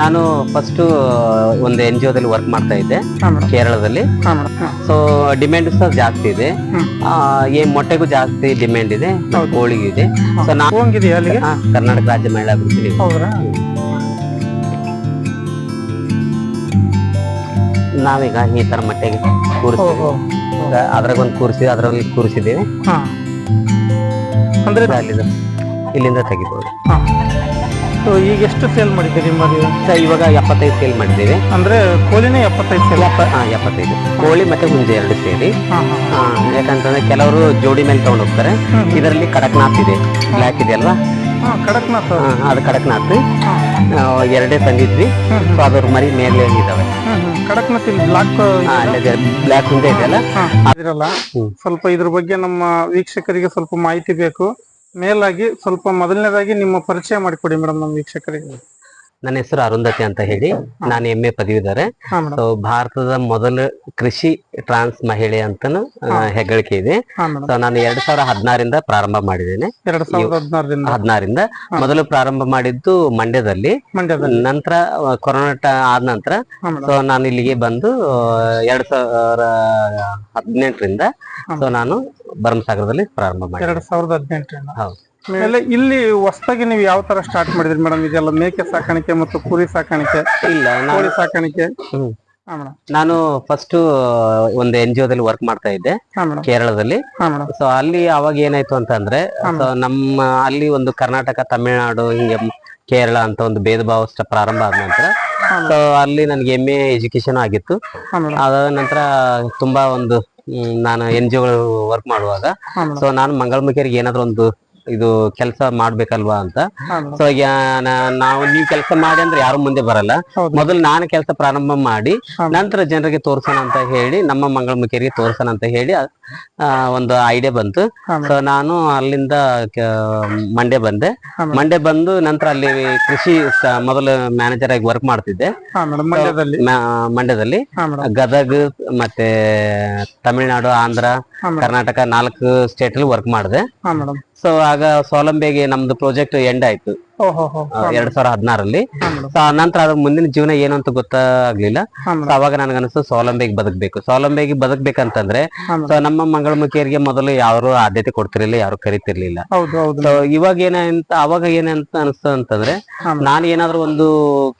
ನಾನು ಫಸ್ಟ್ ಒಂದು N G ಒದಲ್ಲಿ work ಮಾಡ್ತಾ ಇದ್ದೆ ಕೇರಳದಲ್ಲಿ. ಸೊ ಡಿಮ್ಯಾಂಡ್ ಸಹ ಜಾಸ್ತಿ ಇದೆ. ಏ ಮೊಟ್ಟೆಗೂ ಜಾಸ್ತಿ ಡಿಮ್ಯಾಂಡ್ ಇದೆ. ಕೋಳಿಗೂ ಇದೆ. ಸೊ ನಾವು ಕರ್ನಾಟಕ ರಾಜ್ಯ ಮಹಿಳಾ ಅಭಿವೃದ್ಧಿ ನಾವೀಗ ಈ ತರ ಮೊಟ್ಟೆಗೆ ಕೂರಿಸ್ತೀವಿ. ಅದ್ರಾಗೊಂದು ಅದ್ರಾಗ ಒಂದು ಕೂರಿಸಿ ಅದ್ರಲ್ಲಿ ಕೂರಿಸಿದ್ದೀವಿ. ಅಂದ್ರೆ ಇಲ್ಲಿಂದ ತೆಗಿಬಹುದು ಈಗ ಎಷ್ಟು ಸೇಲ್ ಮಾಡಿದ್ದೀರಿ ಮರಿ ಇವಾಗ ಎಪ್ಪತ್ತೈದು ಸೇಲ್ ಮಾಡಿದ್ದೀವಿ. ಅಂದ್ರೆ ಕೋಳಿನೇ ಎಪ್ಪತ್ತೈದು ಸೇಲ್ ಎಪ್ಪ ಹಾಂ ಎಪ್ಪತ್ತೈದು. ಕೋಳಿ ಮತ್ತೆ ಹುಂಜೆ ಎರಡು ಸೇರಿ. ಆ, ಯಾಕಂತಂದ್ರೆ ಕೆಲವರು ಜೋಡಿ ಮೇಲೆ ತಗೊಂಡು ಹೋಗ್ತಾರೆ ಇದರಲ್ಲಿ ಕಡಕ್ನಾಥ್ ಇದೆ. ಬ್ಲ್ಯಾಕ್ ಇದೆ ಅಲ್ವಾ? ಹಾ ಕಡಕ್ನಾಥ್ ಆ, ಅದು ಕಡಕ್ನಾಥ್. ಎರಡೇ ತಂದಿದ್ವಿ. ಹ್ಮ್ ಸೊ ಅದ್ರ ಮರಿ ಮೇಲೆ ಇದಾವೆ. ಹ್ಮ್ ಹ್ಮ್. ಕಡಕ್ನಾಥ್ ಇಲ್ಲಿ ಬ್ಲಾಕ್ ಬ್ಲ್ಯಾಕ್ ಇದೆಯಲ್ಲ ಇರಲ್ಲ. ಹ್ಮ್. ಸ್ವಲ್ಪ ಇದ್ರ ಬಗ್ಗೆ ನಮ್ಮ ವೀಕ್ಷಕರಿಗೆ ಸ್ವಲ್ಪ ಮಾಹಿತಿ ಬೇಕು. ಮೇಲಾಗಿ ಸ್ವಲ್ಪ ಮೊದಲನೇದಾಗಿ ನಿಮ್ಮ ಪರಿಚಯ ಮಾಡಿಕೊಡಿ ಮೇಡಮ್ ನಮ್ಮ ವೀಕ್ಷಕರಿಗೆ. ನನ್ನ ಹೆಸರು ಅರುಂಧತಿ ಅಂತ ಹೇಳಿ. ನಾನು ಎಂ ಎ ಸೊ ಭಾರತದ ಮೊದಲ ಕೃಷಿ ಟ್ರಾನ್ಸ್ ಮಹಿಳೆ ಅಂತಾನು ಆ, ಹೆಗ್ಗಳಿಕೆ ಇದೆ. ಸೊ ನಾನು ಎರಡ್ ಸಾವಿರ ಹದಿನಾರಿಂದ ಪ್ರಾರಂಭ ಮಾಡಿದ್ದೇನೆ. ಹದಿನಾರಿಂದ ಮೊದಲು ಪ್ರಾರಂಭ ಮಾಡಿದ್ದು ಮಂಡ್ಯದಲ್ಲಿ. ನಂತರ ಕೊರೋನಾ ಆದ ನಂತರ. ಸೊ ನಾನು ಇಲ್ಲಿಗೆ ಬಂದು ಎರಡ್ ಸಾವಿರ ಹದಿನೆಂಟರಿಂದ. ಸೊ ನಾನು ಭರಮಸಾಗರದಲ್ಲಿ ಪ್ರಾರಂಭ ಮಾಡಿದೆ ಎರಡ್ ಸಾವಿರದ ಹದಿನೆಂಟರಿಂದ. ಹೌದು. ಆಮೇಲೆ ಇಲ್ಲಿ ಹೊಸದಾಗಿ ನೀವು ಯಾವ ತರ ಸ್ಟಾರ್ಟ್ ಮಾಡಿದ್ರಿ ಮೇಡಮ್ ಇದೆಲ್ಲ ಮೇಕೆ ಸಾಕಾಣಿಕೆ ಮತ್ತು ಕುರಿ ಸಾಕಾಣಿಕೆ ಇಲ್ಲ ನಾನು ಕೋಳಿ ಸಾಕಾಣಿಕೆ? ಹ್ಮ್. ಹಾ ಮೇಡಮ್ ನಾನು ಫಸ್ಟ್ ಒಂದು ಎನ್ ಜಿ ಓದಲ್ಲಿ ವರ್ಕ್ ಮಾಡ್ತಾ ಇದ್ದೆ ಹಾ ಮೇಡಮ್ ಕೇರಳದಲ್ಲಿ. ಹಾ ಮೇಡಮ್ ಸೊ ಅಲ್ಲಿ ಅವಾಗ ಏನಾಯ್ತು ಅಂತಂದ್ರೆ ಅಂದ್ರೆ ನಮ್ಮ ಅಲ್ಲಿ ಒಂದು ಕರ್ನಾಟಕ ತಮಿಳುನಾಡು ಹಿಂಗೆ ಕೇರಳ ಅಂತ ಒಂದು ಭೇದ ಭಾವ ಪ್ರಾರಂಭ ಆದ ನಂತರ ಸೊ ಅಲ್ಲಿ ನನಗೆ ಎಂ ಎ ಎಜುಕೇಶನ್ ಆಗಿತ್ತು. ಹಾ ಮೇಡಮ್ ಅದಾದ ನಂತರ ತುಂಬಾ ಒಂದು ಮ್, ನಾನು ಎನ್ ಜಿ ವರ್ಕ್ ಮಾಡುವಾಗ ಹಾ ಮೇಡಮ್ ಸೊ ನಾನು ಮಂಗಳಮುಖಿಯರಿಗೆ ಏನಾದ್ರು ಒಂದು ಇದು ಕೆಲಸ ಮಾಡ್ಬೇಕಲ್ವಾ ಅಂತ. ಸೊ ನಾವು ನೀವು ಕೆಲಸ ಮಾಡಿ ಅಂದ್ರೆ ಯಾರು ಮುಂದೆ ಬರಲ್ಲ. ಮೊದಲು ನಾನು ಕೆಲಸ ಪ್ರಾರಂಭ ಮಾಡಿ. ನಂತರ ಜನರಿಗೆ ತೋರ್ಸೋಣ ಅಂತ ಹೇಳಿ ನಮ್ಮ ಮಂಗಳಮುಖಿಯರಿಗೆ ತೋರ್ಸೋಣ ಅಂತ ಹೇಳಿ ಒಂದು ಐಡಿಯಾ ಬಂತು. ಸೊ ನಾನು ಅಲ್ಲಿಂದ ಮಂಡ್ಯ ಬಂದೆ. ಮಂಡ್ಯ ಬಂದು ನಂತರ ಅಲ್ಲಿ ಕೃಷಿ ಮೊದಲು ಮ್ಯಾನೇಜರ್ ಆಗಿ ವರ್ಕ್ ಮಾಡ್ತಿದ್ದೆ. ಮಂಡ್ಯದಲ್ಲಿ? ಗದಗ್ ಮತ್ತೆ ತಮಿಳುನಾಡು ಆಂಧ್ರ ಕರ್ನಾಟಕ ನಾಲ್ಕು ಸ್ಟೇಟ್ ಅಲ್ಲಿ ವರ್ಕ್ ಮಾಡಿದೆ. ಸೊ ಆಗ ಸೋಲಂಬೆಗೆ ನಮ್ದು ಪ್ರಾಜೆಕ್ಟ್ ಎಂಡ್ ಆಯ್ತು. ಎರಡ್ ಸಾವಿರ ಹದಿನಾರಲ್ಲಿ ಸೊ ನಂತರ ಅದ್ರ ಮುಂದಿನ ಜೀವನ ಏನು ಅಂತ ಗೊತ್ತಾಗ್ಲಿಲ್ಲ. ಅವಾಗ ಸೊ ಮೇಡಮ್ ಅವಾಗ ನನಗನ್ನಿಸ್ತು ಸ್ವಾವಲಂಬಿಗೆ ಬದುಕಬೇಕು. ಸ್ವಾವಲಂಬಿಗೆ ಬದುಕಬೇಕಂತಂದ್ರೆ ಸೊ ನಮ್ಮ ಮಂಗಳಮುಖಿಯರಿಗೆ ಮೊದಲು ಯಾರು ಆದ್ಯತೆ ಕೊಡ್ತಿರ್ಲಿಲ್ಲ ಯಾರು ಕರಿತಿರ್ಲಿಲ್ಲ. ಸೊ ಇವಾಗ ಏನಂತ ಅವಾಗ ಏನಂತ ಅನಿಸ್ತು ಅಂತಂದ್ರೆ ನಾನು ಏನಾದ್ರೂ ಒಂದು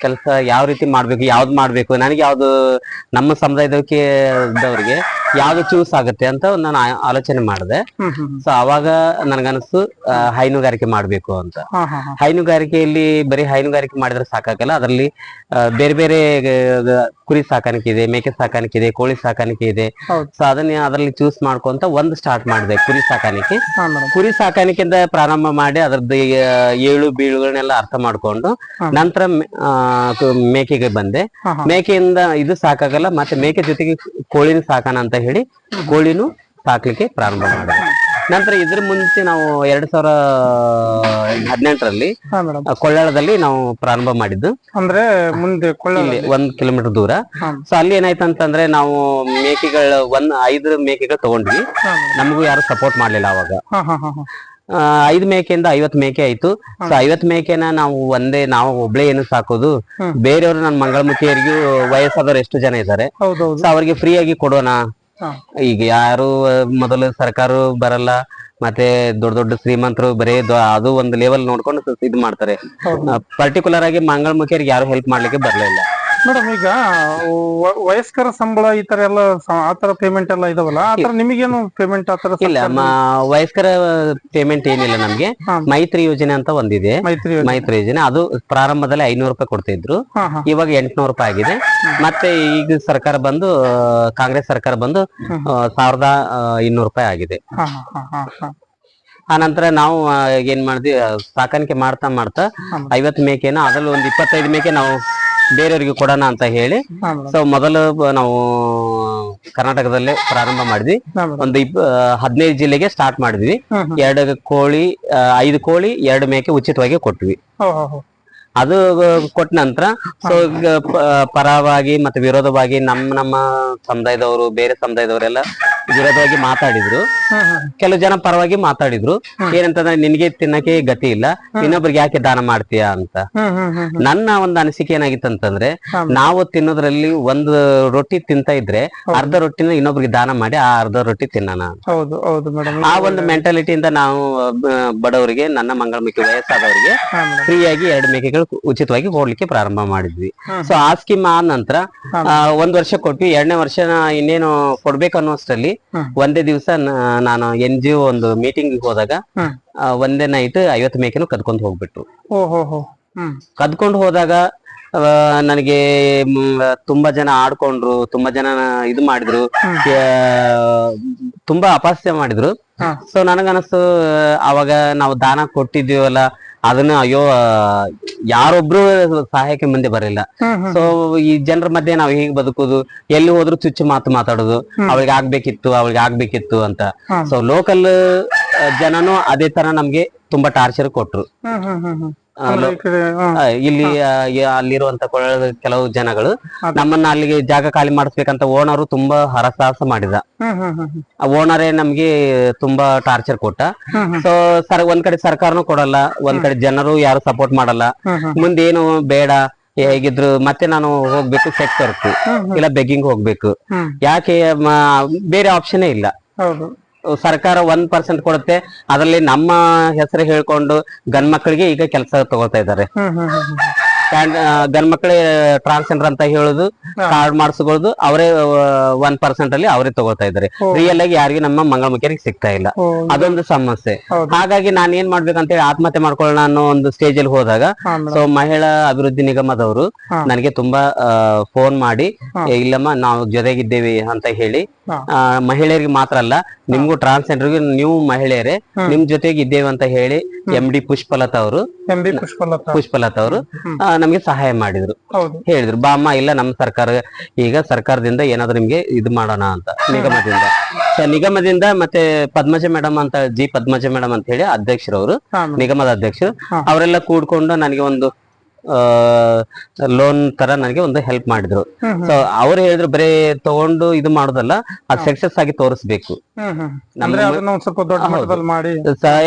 ಕೆಲಸ ಯಾವ ರೀತಿ ಮಾಡ್ಬೇಕು ಯಾವ್ದು ಮಾಡ್ಬೇಕು ನನಗೆ ಯಾವ್ದು ನಮ್ಮ ಸಮುದಾಯದಕ್ಕೆ ಇದ್ದವ್ರಿಗೆ ಯಾವ್ದು ಚೂಸ್ ಆಗುತ್ತೆ ಅಂತ ಒಂದು ನಾನು ಆಲೋಚನೆ ಮಾಡಿದೆ. ಸೊ ಅವಾಗ ನನಗನ್ನಿಸ್ತು ಆ, ಹೈನುಗಾರಿಕೆ ಮಾಡ್ಬೇಕು ಅಂತ. ಹಾ ಹಾ ಹಾ. ಹೈನುಗಾರಿಕೆಯಲ್ಲಿ ಬರೀ ಹೈನುಗಾರಿಕೆ ಮಾಡಿದ್ರೆ ಸಾಕಾಗಲ್ಲ. ಅದರಲ್ಲಿ ಬೇರೆ ಬೇರೆ ಕುರಿ ಸಾಕಾಣಿಕೆ ಇದೆ ಮೇಕೆ ಸಾಕಾಣಿಕೆ ಇದೆ ಕೋಳಿ ಸಾಕಾಣಿಕೆ ಇದೆ. ಸೊ ಅದನ್ನ ಅದರಲ್ಲಿ ಚೂಸ್ ಮಾಡ್ಕೊಂತ ಒಂದು ಸ್ಟಾರ್ಟ್ ಮಾಡಿದೆ ಕುರಿ ಸಾಕಾಣಿಕೆ. ಕುರಿ ಸಾಕಾಣಿಕೆಯಿಂದ ಪ್ರಾರಂಭ ಮಾಡಿ ಅದರದ್ದು ಏಳು ಬೀಳುಗಳನ್ನೆಲ್ಲ ಅರ್ಥ ಮಾಡ್ಕೊಂಡು ನಂತರ ಮೇಕೆಗೆ ಬಂದೆ. ಮೇಕೆಯಿಂದ ಇದು ಸಾಕಾಗಲ್ಲ ಮತ್ತೆ ಮೇಕೆ ಜೊತೆಗೆ ಕೋಳಿನ ಸಾಕೋಣ ಅಂತ ಹೇಳಿ ಕೋಳಿನೂ ಸಾಕ್ಲಿಕ್ಕೆ ಪ್ರಾರಂಭ ಮಾಡಿದೆ. ನಂತರ ಇದ್ರ ಮುಂಚೆ ನಾವು ಎರಡ್ ಸಾವಿರ ಹದಿನೆಂಟರಲ್ಲಿ ಕೊಳ್ಳಾಳದಲ್ಲಿ ನಾವು ಪ್ರಾರಂಭ ಮಾಡಿದ್ದು. ಅಂದ್ರೆ ಮುಂದೆ ಕೊಳ್ಳಿ ಒಂದ್ ಕಿಲೋಮೀಟರ್ ದೂರ. ಸೊ ಅಲ್ಲಿ ಏನಾಯ್ತು ಅಂತಂದ್ರೆ ನಾವು ಮೇಕೆಗಳ ಒಂದ್ ಐದು ಮೇಕೆಗಳು ತಗೊಂಡ್ವಿ. ನಮಗೂ ಯಾರು ಸಪೋರ್ಟ್ ಮಾಡ್ಲಿಲ್ಲ ಅವಾಗ. ಐದ್ ಮೇಕೆಯಿಂದ ಐವತ್ ಮೇಕೆ ಆಯ್ತು. ಸೊ ಐವತ್ ಮೇಕೆನ ನಾವು ಒಂದೇ ನಾವು ಒಬ್ಳೆ ಏನು ಸಾಕೋದು. ಬೇರೆಯವರು ನನ್ನ ಮಂಗಳಮುಖಿಯರಿಗೂ ವಯಸ್ಸಾದವ್ರು ಎಷ್ಟು ಜನ ಇದ್ದಾರೆ. ಸೊ ಅವ್ರಿಗೆ ಫ್ರೀ ಆಗಿ ಕೊಡೋಣ. ಈಗ ಯಾರು ಮೊದಲು ಸರ್ಕಾರ ಬರಲ್ಲ ಮತ್ತೆ ದೊಡ್ಡ ದೊಡ್ಡ ಶ್ರೀಮಂತರು ಬರೇ ಅದು ಒಂದು ಲೆವೆಲ್ ನೋಡ್ಕೊಂಡು ಇದು ಮಾಡ್ತಾರೆ. ಪರ್ಟಿಕ್ಯುಲರ್ ಆಗಿ ಮಂಗಳ ಮಂಗಳಮುಖಿಯರಿಗೆ ಯಾರು ಹೆಲ್ಪ್ ಮಾಡ್ಲಿಕ್ಕೆ ಬರ್ಲಿಲ್ಲ ಮೇಡಮ್ ಈಗ ವಯಸ್ಕರ ಸಂಬಳ ಈ ತರ ಎಲ್ಲ ಆತರ ಪೇಮೆಂಟ್ ಎಲ್ಲ ಇದಾವಲ್ಲ ಆತರ ತರ ನಿಮಗೇನು ಪೇಮೆಂಟ್ ಆತರ ತರ ಇಲ್ಲ ಮ- ವಯಸ್ಕರ ಪೇಮೆಂಟ್ ಏನಿಲ್ಲ ನಮ್ಗೆ. ಮೈತ್ರಿ ಯೋಜನೆ ಅಂತ ಒಂದಿದೆ. ಮೈತ್ರಿ ಯೋಜನೆ. ಮೈತ್ರಿ ಯೋಜನೆ. ಅದು ಪ್ರಾರಂಭದಲ್ಲಿ ಐನೂರು ರೂಪಾಯಿ ಕೊಡ್ತಾ ಇದ್ರು. ಹಾ ಹಾ. ಇವಾಗ ಎಂಟ್ನೂರು ರೂಪಾಯಿ ಆಗಿದೆ. ಮತ್ತೆ ಈಗ ಸರ್ಕಾರ ಬಂದು ಆ, ಕಾಂಗ್ರೆಸ್ ಸರ್ಕಾರ ಬಂದು ಆ, ಸಾವಿರದ ಆ, ಇನ್ನೂರು ರೂಪಾಯಿ ಆಗಿದೆ. ಆನಂತರ ಹಾ ಹಾ ಹಾ ಹಾ. ಆ ನಂತರ ನಾವು ಆ, ಏನ್ ಮಾಡಿದ್ವಿ ಆ, ಸಾಕಾಣಿಕೆ ಮಾಡ್ತಾ ಮಾಡ್ತಾ. ಐವತ್ತು ಮೇಕೆನ ಅದ್ರಲ್ಲಿ ಒಂದು ಇಪ್ಪತ್ತೈದು ಮೇಕೆ ನಾವು ಬೇರೆಯವ್ರಿಗೆ ಕೊಡೋಣ ಅಂತ ಹೇಳಿ ಹಾ ಮೇಡಮ್. ಸೊ ಮೊದಲು ಬ- ನಾವು ಕರ್ನಾಟಕದಲ್ಲೇ ಪ್ರಾರಂಭ ಮಾಡಿದ್ವಿ. ಹಾ ಮೇಡಮ್. ಒಂದು ಇಪ್ಪ ಹದಿನೈದು ಜಿಲ್ಲೆಗೆ ಸ್ಟಾರ್ಟ್ ಮಾಡಿದ್ವಿ. ಹ್ಮ್ ಹ್ಮ್ ಎರಡು ಕೋಳಿ ಆ, ಐದು ಕೋಳಿ ಎರಡು ಮೇಕೆ ಉಚಿತವಾಗಿ ಕೊಟ್ವಿ. ಹೋ ಹೋ ಹೋ. ಅದು ಕೊಟ್ಟ ನಂತರ ಸೊ ಈಗ ಪ- ಪರವಾಗಿ ಮತ್ತೆ ವಿರೋಧವಾಗಿ ನಮ್ಮ ನಮ್ಮ ಸಮುದಾಯದವರು ಬೇರೆ ಸಮುದಾಯದವರೆಲ್ಲ ವಿರೋಧವಾಗಿ ಮಾತಾಡಿದ್ರು. ಕೆಲವು ಜನ ಪರವಾಗಿ ಮಾತಾಡಿದ್ರು. ಏನಂತಂದ್ರೆ ನಿನ್ಗೆ ತಿನ್ನಕ್ಕೆ ಗತಿ ಇಲ್ಲ. ಇನ್ನೊಬ್ರಿಗೆ ಯಾಕೆ ದಾನ ಮಾಡ್ತೀಯಾ ಅಂತ. ನನ್ನ ಒಂದು ಅನಿಸಿಕೆ ಏನಾಗಿತ್ತು ಅಂತಂದ್ರೆ ನಾವು ತಿನ್ನೋದ್ರಲ್ಲಿ ಒಂದು ರೊಟ್ಟಿ ತಿಂತ ಇದ್ರೆ ಅರ್ಧ ರೊಟ್ಟಿನ ಇನ್ನೊಬ್ರಿಗೆ ದಾನ ಮಾಡಿ ಆ ಅರ್ಧ ರೊಟ್ಟಿ ತಿನ್ನೋಣ ಆ ಒಂದು ಮೆಂಟಾಲಿಟಿಯಿಂದ ನಾವು ಬಡವರಿಗೆ ನನ್ನ ಮಂಗಳಮುಖಿ ವಯಸ್ಸಾದವರಿಗೆ ಫ್ರೀಯಾಗಿ ಎರಡು ಮೇಕೆಗಳು ಉಚಿತವಾಗಿ ಕೊಡ್ಲಿಕ್ಕೆ ಪ್ರಾರಂಭ ಮಾಡಿದ್ವಿ. ಸೊ ಆ ಸ್ಕೀಮ್ ಆದ ನಂತರ ಒಂದ್ ವರ್ಷ ಕೊಟ್ವಿ ಎರಡನೇ ವರ್ಷ ಇನ್ನೇನು ಕೊಡ್ಬೇಕು ಅನ್ನೋಷ್ಟರಲ್ಲಿ. ಒಂದೇ ದಿವಸ ನಾನು ಎನ್ ಜಿ ಒ ಒಂದು ಮೀಟಿಂಗ್ ಹೋದಾಗ ಒಂದೇ ನೈಟ್ ಐವತ್ತು ಮೇಕೆನು ಕದ್ಕೊಂಡು ಹೋಗ್ಬಿಟ್ರು. ಕದ್ಕೊಂಡ್ ಹೋದಾಗ ನನಗೆ ತುಂಬಾ ಜನ ಆಡ್ಕೊಂಡ್ರು ತುಂಬಾ ಜನ ಇದು ಮಾಡಿದ್ರು ತುಂಬಾ ಅಪಾಸ್ಯ ಮಾಡಿದ್ರು. ಸೊ ನನಗನಸ್ತು ಅವಾಗ ನಾವು ದಾನ ಕೊಟ್ಟಿದ್ದೀವಲ್ಲ ಅದನ್ನ ಅಯ್ಯೋ ಯಾರೊಬ್ರು ಸಹಾಯಕ್ಕೆ ಮುಂದೆ ಬರಲಿಲ್ಲ. ಸೊ ಈ ಜನರ ಮಧ್ಯೆ ನಾವು ಹೇಗೆ ಬದುಕುದು? ಎಲ್ಲಿ ಹೋದ್ರು ಚುಚ್ಚು ಮಾತು ಮಾತಾಡೋದು. ಅವಳಿಗೆ ಆಗ್ಬೇಕಿತ್ತು ಅವಳಿಗೆ ಆಗ್ಬೇಕಿತ್ತು ಅಂತ. ಸೊ ಲೋಕಲ್ ಜನನು ಅದೇ ತರ ನಮ್ಗೆ ತುಂಬಾ ಟಾರ್ಚರ್ ಕೊಟ್ರು. ಇಲ್ಲಿ ಅಲ್ಲಿರುವಂತ ಕೆಲವು ಜನಗಳು ನಮ್ಮನ್ನ ಅಲ್ಲಿಗೆ ಜಾಗ ಖಾಲಿ ಮಾಡಿಸ್ಬೇಕಂತ ಓನರು ತುಂಬಾ ಹರಸಾಹಸ ಮಾಡಿದ. ಓನರ್ ನಮ್ಗೆ ತುಂಬಾ ಟಾರ್ಚರ್ ಕೊಟ್ಟ. ಸೊ ಸರ್ ಒಂದ್ ಕಡೆ ಸರ್ಕಾರನು ಕೊಡಲ್ಲ ಒಂದ್ ಕಡೆ ಜನರು ಯಾರು ಸಪೋರ್ಟ್ ಮಾಡಲ್ಲ. ಮುಂದೇನು ಬೇಡ ಹೇಗಿದ್ರು ಮತ್ತೆ ನಾನು ಹೋಗ್ಬೇಕು ಸೆಟ್ ವರ್ಕ್ ಇಲ್ಲ ಬೆಗ್ಗಿಂಗ್ ಹೋಗ್ಬೇಕು. ಯಾಕೆ ಬೇರೆ ಆಪ್ಷನ್ ಇಲ್ಲ. ಸರ್ಕಾರ ಒಂದ್ ಪರ್ಸೆಂಟ್ ಕೊಡುತ್ತೆ. ಅದರಲ್ಲಿ ನಮ್ಮ ಹೆಸರು ಹೇಳ್ಕೊಂಡು ಗಂಡ್ ಮಕ್ಕಳಿಗೆ ಈಗ ಕೆಲಸ ತಗೋತಾ ಇದ್ದಾರೆ. ಹ್ಮ್ ಗಂಡ್ ಮಕ್ಕಳೇ ಟ್ರಾನ್ಸ್ಜೆಂಡರ್ ಅಂತ ಹೇಳುದು ಕಾರ್ಡ್ ಮಾಡಿಸ್ಕೊಳ್ಳೋದು ಅವರೇ ಒನ್ ಪರ್ಸೆಂಟ್ ಅಲ್ಲಿ ಅವರೇ ತಗೋತಾ ಇದ್ದಾರೆ. ರಿಯಲ್ ಆಗಿ ಯಾರಿಗೂ ನಮ್ಮ ಮಂಗಳಮುಖಿಯರಿಗೆ ಸಿಗ್ತಾ ಇಲ್ಲ. ಅದೊಂದು ಸಮಸ್ಯೆ. ಹಾಗಾಗಿ ನಾನು ಏನ್ ಮಾಡ್ಬೇಕಂತ ಹೇಳಿ ಆತ್ಮಹತ್ಯೆ ಮಾಡ್ಕೊಳ್ಳೋಣ ಅನ್ನೋ ಒಂದು ಸ್ಟೇಜ್ ಅಲ್ಲಿ ಹೋದಾಗ ಸೊ ಮಹಿಳಾ ಅಭಿವೃದ್ಧಿ ನಿಗಮದವರು ನನಗೆ ತುಂಬಾ ಫೋನ್ ಮಾಡಿ "ಏ, ಇಲ್ಲಮ್ಮ ನಾವು ಜೊತೆಗಿದ್ದೇವೆ ಅಂತ ಹೇಳಿ ಮಹಿಳೆಯರಿಗೆ ಮಾತ್ರ ಅಲ್ಲ ನಿಮ್ಗೂ ಟ್ರಾನ್ಸ್ಜೆಂಡರ್ಗೂ ನೀವು ಮಹಿಳೆಯರೇ ನಿಮ್ ಜೊತೆಗೆ ಇದ್ದೇವೆ ಅಂತ ಹೇಳಿ ಎಂ ಡಿ ಪುಷ್ಪಲತಾ ಅವರು. ಪುಷ್ಪಲತ. ಅವರು ನಮ್ಗೆ ಸಹಾಯ ಮಾಡಿದ್ರು. ಹೇಳಿದ್ರು ಬಾ ಅಮ್ಮ ಇಲ್ಲ ನಮ್ಮ ಸರ್ಕಾರ ಈಗ ಸರ್ಕಾರದಿಂದ ಏನಾದ್ರು ನಿಮ್ಗೆ ಇದು ಮಾಡೋಣ ಅಂತ ನಿಗಮದಿಂದ. ನಿಗಮದಿಂದ ಮತ್ತೆ ಪದ್ಮಜ ಮೇಡಮ್ ಅಂತ ಜಿ ಪದ್ಮಜ ಮೇಡಮ್ ಅಂತ ಹೇಳಿ ಅಧ್ಯಕ್ಷರವರು ನಿಗಮದ ಅಧ್ಯಕ್ಷರು. ಅವರೆಲ್ಲ ಕೂಡ್ಕೊಂಡು ನನಗೆ ಒಂದು ಲೋನ್ ತರ ನನಗೆ ಒಂದು ಹೆಲ್ಪ್ ಮಾಡಿದ್ರು. ಸೊ ಅವ್ರು ಹೇಳಿದ್ರು ಬರೀ ತಗೊಂಡು ಇದು ಮಾಡೋದಲ್ಲ ಅದು ಸಕ್ಸಸ್ ಆಗಿ ತೋರಿಸ್ಬೇಕು.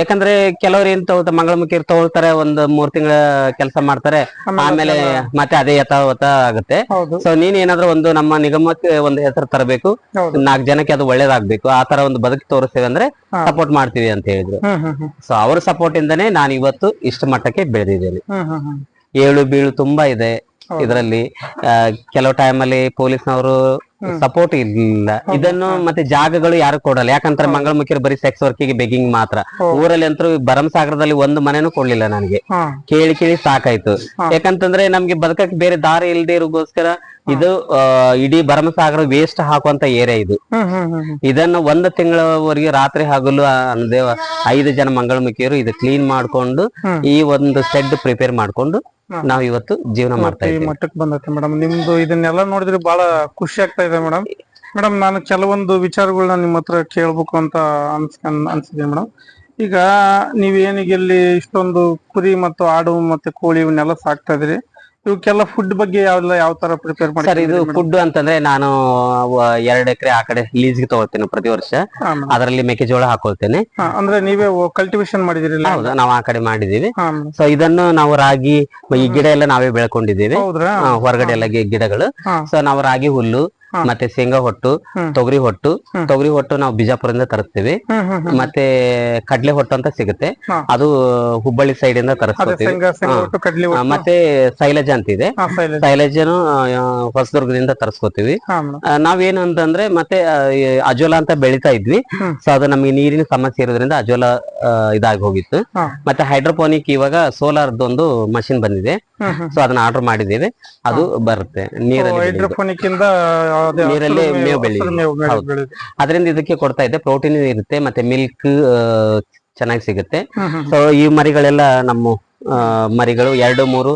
ಯಾಕಂದ್ರೆ ಕೆಲವ್ರು ಏನ್ ತಗೋತ ಮಂಗಳಮುಖಿ ತಗೊಳ್ತಾರೆ ಒಂದ್ ಮೂರ್ ತಿಂಗಳ ಕೆಲಸ ಮಾಡ್ತಾರೆ ಆಮೇಲೆ ಮತ್ತೆ ಅದೇ ಯಥಾವತ ಆಗುತ್ತೆ. ಸೊ ನೀನ್ ಏನಾದ್ರು ಒಂದು ನಮ್ಮ ನಿಗಮಕ್ಕೆ ಒಂದು ಹೆಸರು ತರಬೇಕು. ನಾಲ್ಕ್ ಜನಕ್ಕೆ ಅದು ಒಳ್ಳೇದಾಗ್ಬೇಕು. ಆ ತರ ಒಂದು ಬದುಕಿ ತೋರಿಸ್ತೇವೆ ಅಂದ್ರೆ ಸಪೋರ್ಟ್ ಮಾಡ್ತೀವಿ ಅಂತ ಹೇಳಿದ್ರು. ಸೊ ಅವ್ರ ಸಪೋರ್ಟ್ ಇಂದಾನೆ ನಾನು ಇವತ್ತು ಇಷ್ಟು ಮಟ್ಟಕ್ಕೆ ಬೆಳೆದಿದ್ದೇನೆ. ಏಳು ಬೀಳು ತುಂಬಾ ಇದೆ ಇದರಲ್ಲಿ. ಕೆಲವು ಟೈಮಲ್ಲಿ ಪೊಲೀಸ್ನವರು ಸಪೋರ್ಟ್ ಇಲ್ಲ ಇದನ್ನು ಮತ್ತೆ ಜಾಗಗಳು ಯಾರು ಕೊಡಲ್ಲ. ಯಾಕಂದ್ರೆ ಮಂಗಳಮುಖಿಯರು ಬರೀ ಸೆಕ್ಸ್ ವರ್ಕಿಗೆ ಬೆಗಿಂಗ್ ಮಾತ್ರ. ಊರಲ್ಲಿ ಅಂತೂ ಭರಮಸಾಗರದಲ್ಲಿ ಒಂದು ಮನೆನೂ ಕೊಡ್ಲಿಲ್ಲ ನನಗೆ. ಕೇಳಿ ಕೇಳಿ ಸಾಕಾಯ್ತು. ಯಾಕಂತಂದ್ರೆ ನಮ್ಗೆ ಬದುಕಕ್ಕೆ ಬೇರೆ ದಾರಿ ಇಲ್ಲದೆ ಇರೋಗೋಸ್ಕರ ಇದು ಇಡೀ ಭರಮಸಾಗರ ವೇಸ್ಟ್ ಹಾಕುವಂತ ಏರಿಯಾ ಇದು. ಇದನ್ನು ಒಂದು ತಿಂಗಳವರೆಗೆ ರಾತ್ರಿ ಹಗಲು ಐದು ಜನ ಮಂಗಳಮುಖಿಯರು ಇದು ಕ್ಲೀನ್ ಮಾಡ್ಕೊಂಡು ಈ ಒಂದು ಸೆಡ್ ಪ್ರಿಪೇರ್ ಮಾಡ್ಕೊಂಡು. ನಾವು ಇವತ್ತು ಜೀವನ ಮಾಡ್ತಾ ಈ ಇದ್ದೀವಿ. ಮಟ್ಟಕ್ಕೆ ಬಂದೈತೆ ಮೇಡಮ್ ನಿಮ್ದು ಇದನ್ನೆಲ್ಲ ನೋಡಿದ್ರೆ ಬಹಳ ಖುಷಿ ಆಗ್ತಾ ಇದೆ ಮೇಡಮ್ ಮೇಡಮ್ ನಾನು ಕೆಲವೊಂದು ವಿಚಾರಗಳನ್ನ ನಿಮ್ಮ ಹತ್ರ ಕೇಳ್ಬೇಕು ಅಂತ ಅನ್ಸ್ ಅನ್- ಅನ್ಸಿದೆ ಮೇಡಮ್ ಈಗ ನೀವೇನಿಗೆ ಇಲ್ಲಿ ಇಷ್ಟೊಂದು ಕುರಿ ಮತ್ತು ಆಡು ಮತ್ತೆ ಕೋಳಿ ಇವನ್ನೆಲ್ಲ ಸಾಕ್ತಾ ಇದ್ರಿ ಇವಕ್ಕೆಲ್ಲ ಫುಡ್ ಬಗ್ಗೆ ಯಾವೆಲ್ಲ ಯಾವ ತರ ಪ್ರಿಪೇರ್ ಮಾಡಿ ಸರ್ ಇದು ಫುಡ್ ಅಂತಂದ್ರೆ ನಾನು ಎರಡ್ ಎಕರೆ ಆ ಕಡೆ ಲೀಸ್ಗೆ ತಗೊಳ್ತೇನೆ ಪ್ರತಿ ವರ್ಷ. ಅದರಲ್ಲಿ ಮೆಕ್ಕೆಜೋಳ ಹಾಕೊಳ್ತೇನೆ. ಅಂದ್ರೆ ನೀವೇ ಕಲ್ಟಿವೇಶನ್ ಮಾಡಿದಿರಲ್ಲ ಹೌದು ನಾವು ಆ ಕಡೆ ಮಾಡಿದೀವಿ ಸೊ ಇದನ್ನು ನಾವು ರಾಗಿ ಈ ಗಿಡ ಎಲ್ಲ ನಾವೇ ಬೆಳ್ಕೊಂಡಿದ್ದೀವಿ. ಹೌದ್ರಾ? ಆ, ಹೊರಗಡೆ ಎಲ್ಲ ಗಿ- ಗಿಡಗಳು. ಸೊ ನಾವು ರಾಗಿ ಹುಲ್ಲು. ಮತ್ತೆ ಶೇಂಗಾ ಹೊಟ್ಟು ತೊಗರಿ ಹೊಟ್ಟು ತೊಗರಿ ಹೊಟ್ಟು ನಾವು ಬಿಜಾಪುರದಿಂದ ತರಿಸ್ತೀವಿ. ಮತ್ತೆ ಕಡ್ಲೆ ಹೊಟ್ಟು ಅಂತ ಸಿಗುತ್ತೆ. ಅದು ಹುಬ್ಬಳ್ಳಿ ಸೈಡ್ ಇಂದ ತರಿಸ್ಕೊತೀವಿ. ಮತ್ತೆ ಶೈಲಜ ಅಂತ ಇದೆ. ಶೈಲಜನು ಹೊಸದುರ್ಗದಿಂದ ತರಿಸ್ಕೊತೀವಿ. ಹಾ ಮೇಡಮ್ ಆ, ನಾವೇನು ಅಂತಂದ್ರೆ ಮತ್ತೆ ಅಜೋಲಾ ಅಂತ ಬೆಳಿತಾ ಇದ್ವಿ. ಸೊ ಅದು ನಮಗೆ ನೀರಿನ ಸಮಸ್ಯೆ ಇರೋದ್ರಿಂದ ಅಜೋಲಾ ಇದಾಗಿ ಹೋಗಿತ್ತು. ಮತ್ತೆ ಹೈಡ್ರೋಪೋನಿಕ್ ಇವಾಗ ಸೋಲಾರ್ದೊಂದು ಮಷಿನ್ ಬಂದಿದೆ. ಸೊ ಅದನ್ನ ಆರ್ಡರ್ ಮಾಡಿದ್ದೇವೆ. ಅದು ಬರುತ್ತೆ ನೀರಲ್ಲಿ ಹೈಡ್ರೋಪೋನಿಕ್ ಇಂದ ನೀರಲ್ಲೇ ಮೇವು ಬೆಳೆಯುದು. ಅದರಿಂದ ಇದಕ್ಕೆ ಕೊಡ್ತಾ ಇದೆ ಪ್ರೋಟೀನ್ ಇರುತ್ತೆ ಮತ್ತೆ ಮಿಲ್ಕ್ ಚೆನ್ನಾಗಿ ಸಿಗುತ್ತೆ. ಸೊ ಈ ಮರಿಗಳೆಲ್ಲ ನಮ್ಮ ಮರಿಗಳು ಎರಡು ಮೂರು